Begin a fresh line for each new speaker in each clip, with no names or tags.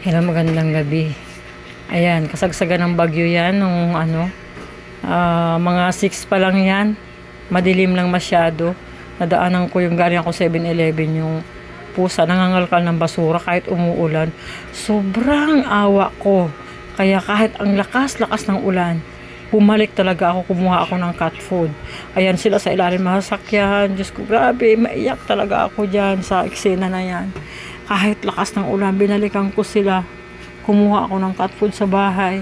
Hello, magandang gabi. Ayan, kasagsagan ng bagyo yan nung ano, ah, mga 6 pa lang yan. Madilim lang masyado. Nadaanan ko yung galing ako 7-Eleven yung pusa, nangangalkal ng basura kahit umuulan. Sobrang awa ko. Kaya kahit ang lakas-lakas ng ulan, bumalik talaga ako, kumuha ako ng cat food. Ayan sila sa ilalim ng sasakyan. Diyos ko, grabe, maiyak talaga ako dyan sa eksena na yan. Kahit lakas ng ulan, binalikan ko sila. Kumuha ako ng cat food sa bahay.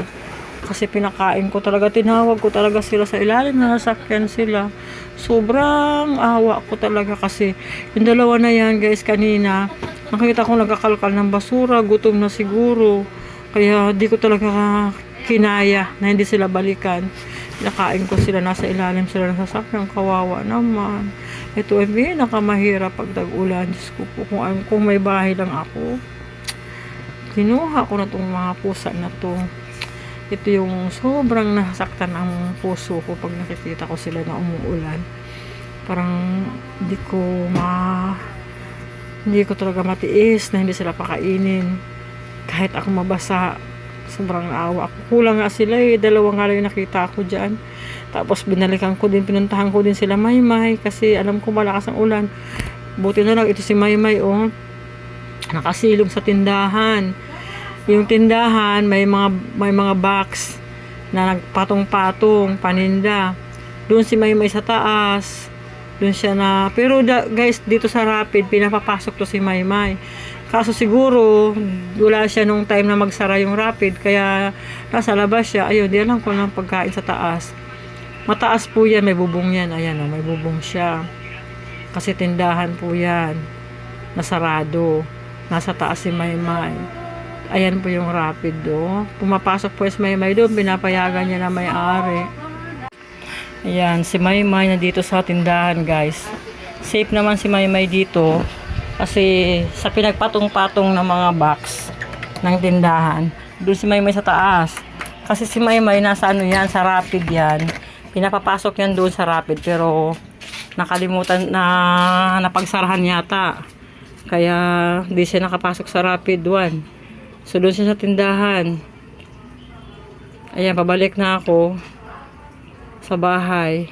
Kasi pinakain ko talaga, tinawag ko talaga sila sa ilalim ng sasakyan sila. Sobrang awa ko talaga kasi yung dalawa na yan guys kanina, nakita ko nagkakalkal ng basura, gutom na siguro. Kaya di ko talaga kinaya na hindi sila balikan. Nakain ko sila, nasa ilalim sila ng sasakyan, kawawa naman. Ito ay pinakamahirap pag tag-ulan. Diyos ko po, kung, kung may bahay lang ako, kinuha ko na tong mga pusa na to. Ito yung sobrang nasaktan ang puso ko pag nakikita ko sila na umuulan. Parang hindi ko ma hindi ko talaga matiis na hindi sila pakainin. Kahit ako mabasa, sobrang naawa ako. Kulang nga sila eh. Dalawa nga lang nakita ko dyan. Tapos binalikan ko din, pinuntahan ko din sila Maymay kasi alam ko malakas ang ulan. Buti na lang ito si Maymay oh. Nakasilong sa tindahan. Yung tindahan may mga may mga box na nagpatong-patong paninda. Doon si Maymay sa taas. Doon siya na pero da, guys dito sa Rapid pinapapasok to si Maymay. Kaso siguro wala siya nung time na magsara yung Rapid kaya nasa labas siya. Ayun, di alam ko lang pagkain sa taas. Mataas po yan, may bubong yan. Ayan, oh, may bubong siya. Kasi tindahan po yan. Nasarado. Nasa taas si Maymay. Ayan po yung rapid do. Pumapasok po si Maymay doon. Pinapayagan niya na may-ari. Ayan, si Maymay na dito sa tindahan guys. Safe naman si Maymay dito. Kasi sa pinagpatong-patong ng mga box ng tindahan. Doon si Maymay sa taas. Kasi si Maymay nasa ano yan, sa rapid yan. Pinapapasok yan doon sa rapid. Pero nakalimutan na napagsarahan yata. Kaya hindi siya nakapasok sa rapid 1. So doon siya sa tindahan. Ayan, pabalik na ako sa bahay.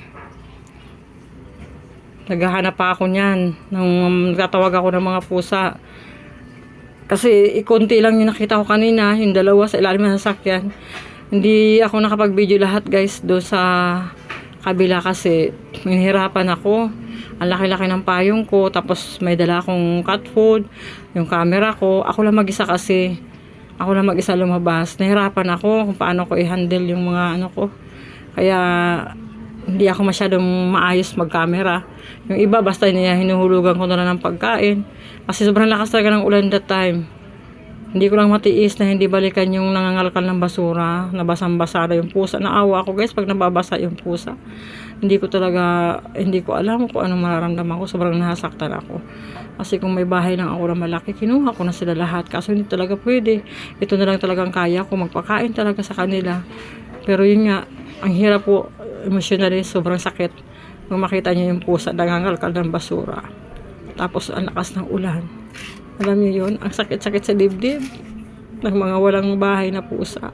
Naghahanap pa ako niyan. Nung nagtatawag ako ng mga pusa. Kasi ikonti lang yung nakita ko kanina, yung dalawa sa ilalim ng sasakyan. Hindi ako nakapag-video lahat guys doon sa kabila kasi minihirapan ako. Ang laki-laki ng payong ko, tapos may dala akong cat food, yung camera ko. Ako lang mag-isa kasi. Ako lang mag-isa lumabas. Nahirapan ako kung paano ko i-handle yung mga ano ko. Kaya hindi ako masyadong maayos mag-camera. Yung iba, basta niya hinuhulugan ko na lang ng pagkain. Kasi sobrang lakas talaga ng ulan that time. Hindi ko lang matiis na hindi balikan yung nangangalkal ng basura. Nabasang-basa na yung pusa. Naawa ako guys pag nababasa yung pusa. Hindi ko talaga, hindi ko alam kung anong mararamdaman ko. Sobrang nasaktan ako. Kasi kung may bahay lang ako na malaki, kinuha ko na sila lahat. Kaso hindi talaga pwede. Ito na lang talagang kaya ko. Magpakain talaga sa kanila. Pero yun nga, ang hirap po, emotionally, sobrang sakit. Nung makita niyo yung pusa, nangangalkal ng basura. Tapos ang lakas ng ulan. Alam niyo yun, ang sakit-sakit sa dibdib ng mga walang bahay na pusa.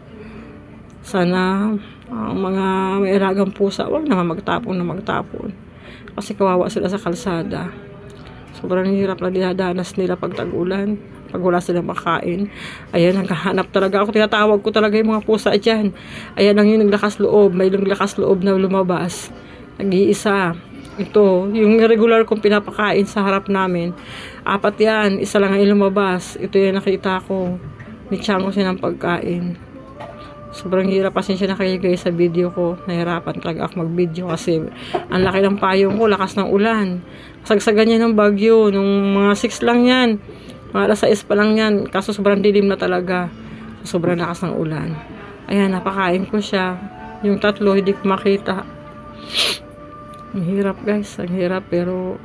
Sana ang mga may alagang pusa, wag naman magtapon na magtapon. Kasi kawawa sila sa kalsada. Sobrang hirap na dinadanas nila pag tag-ulan. Pag wala silang makain. Ayan, naghahanap talaga ako. Tinatawag ko talaga yung mga pusa dyan. Ayan ang yung naglakas loob. May naglakas loob na lumabas. Nag-iisa. Ito, yung regular kong pinapakain sa harap namin. Apat yan. Isa lang ang lumabas. Ito yung nakita ko. Nitsyan ko siya ng pagkain. Sobrang hirap pasensya na kayo guys sa video ko. Nahirapan talaga ako mag-video kasi ang laki ng payong ko, lakas ng ulan. Kasagsagan niya ng bagyo. Nung mga 6 lang yan. Mga alas 6 pa lang yan. Kaso sobrang dilim na talaga. Sobrang lakas ng ulan. Ayan, napakain ko siya. Yung tatlo, hindi ko makita. Ang hirap guys, ang hirap. Pero,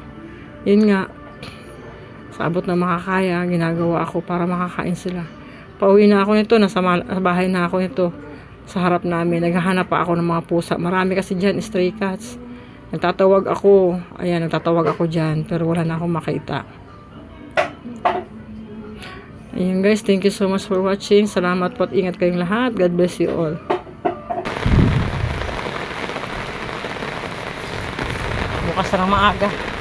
yun nga, sa abot na makakaya, ginagawa ako para makakain sila. Pauwi na ako nito, nasa bahay na ako nito. Sa harap namin, naghahanap pa ako ng mga pusa. Marami kasi dyan, stray cats. Nagtatawag ako, ayan, nagtatawag ako dyan, pero wala na akong makita. Ayun guys, thank you so much for watching. Salamat po at ingat kayong lahat. God bless you all. Bukas ng maaga.